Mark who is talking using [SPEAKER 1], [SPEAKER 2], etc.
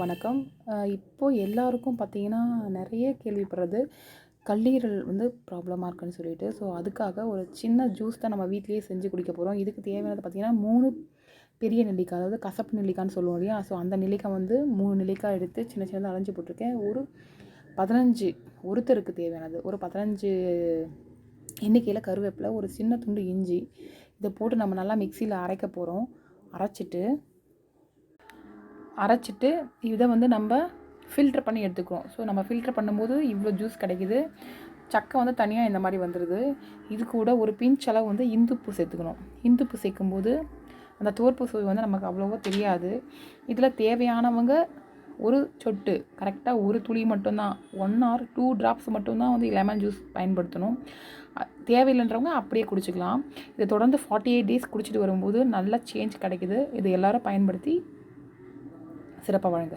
[SPEAKER 1] எல்லாருக்கும் வணக்கம் இப்போது எல்லாருக்கும் பார்த்தீங்கன்னா நிறைய கேள்விப்படுறது கல்லீரல் வந்து ப்ராப்ளமாக இருக்குன்னு சொல்லிட்டு. ஸோ அதுக்காக ஒரு சின்ன ஜூஸ் தான் நம்ம வீட்லேயே செஞ்சு குடிக்க போகிறோம் இதுக்கு தேவையானது பார்த்திங்கன்னா மூணு பெரிய நெல்லிக்காய் அதாவது கசப்பு நெல்லிக்காய்ன்னு சொல்லுவோம் இல்லையா? ஸோ அந்த நெல்லிக்காய் வந்து மூணு நெல்லிக்காய் எடுத்து சின்ன சின்னதாக அரைஞ்சி போட்டிருக்கேன். ஒரு பதினஞ்சு ஒருத்தருக்கு தேவையானது. ஒரு பதினஞ்சு எண்ணிக்கையில் கருவேப்பிலை ஒரு சின்ன துண்டு இஞ்சி இதை போட்டு நம்ம நல்லா மிக்சியில் அரைக்க போகிறோம் அரைச்சிட்டு அரைச்சிட்டு இதை வந்து நம்ம ஃபில்ட்ரு பண்ணி எடுத்துக்கிறோம். ஸோ நம்ம ஃபில்ட்ரு பண்ணும்போது இவ்வளோ ஜூஸ் கிடைக்குது. சக்கை வந்து தனியாக இந்த மாதிரி வந்துடுது இது கூட ஒரு பிஞ்ச் அளவு வந்து இந்துப்பு சேர்த்துக்கணும். இந்துப்பு சேர்க்கும்போது அந்த தோற்பு சுவை வந்து நமக்கு அவ்வளோவா தெரியாது. இதில் தேவையானவங்க ஒரு சொட்டு கரெக்டாக ஒரு துளி மட்டும்தான். ஒன் ஆர் டூ ட்ராப்ஸ் மட்டும்தான் வந்து லெமன் ஜூஸ் பயன்படுத்தணும். தேவையில்லைன்றவங்க அப்படியே குடிச்சிக்கலாம். இதை தொடர்ந்து ஃபார்ட்டி எயிட் டேஸ் குடிச்சிட்டு வரும்போது நல்ல சேஞ்ச் கிடைக்குது. இது எல்லோரும் பயன்படுத்தி சிறப்பாக வழங்க.